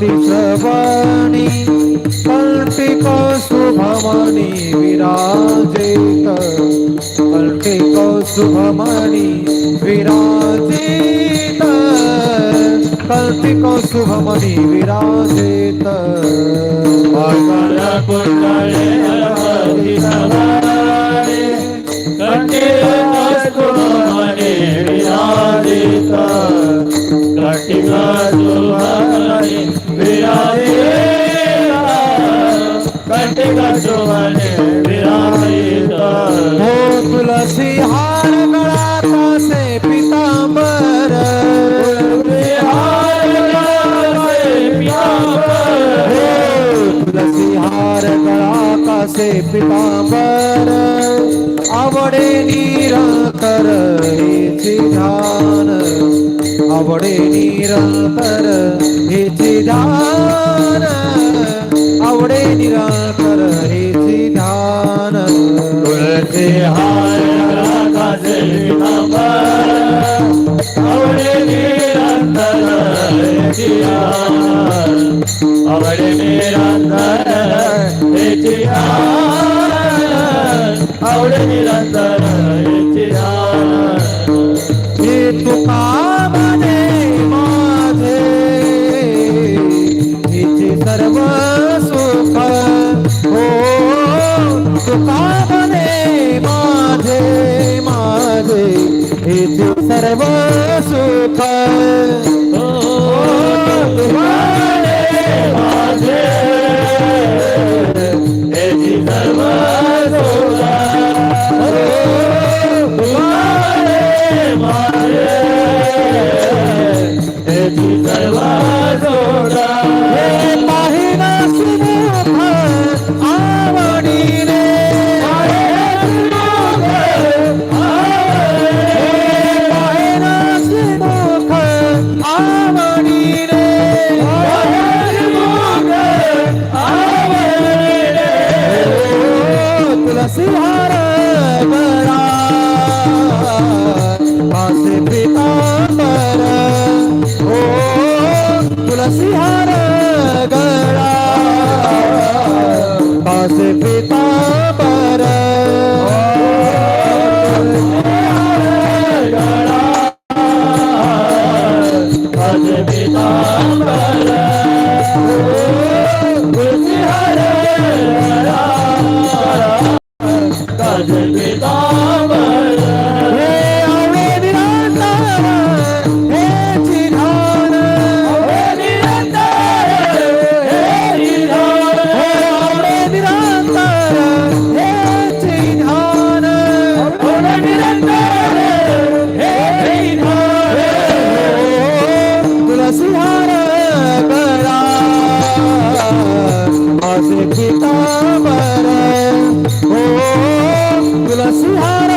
तळपती श्रवणी कंटिक शुभमणी विराजित। कंटिक विराजेत। विराजित। कंटिक शुभमणी विराजित कटिका विराजित हो तुलसी हार गळा कासे पितांबर विहार पितांबर तुलसी हार पितांबर आवडे निरंतर हेचे ध्यान आवडे निरंतर हेचे ध्यान आवडे निरंतर हेचे ध्यान तुळसी हार पितांबर आवडे जियार हे तुका I Narabar. पासे हो तुलसी हार गळा पासे पे पितांबर हो तुलसी हार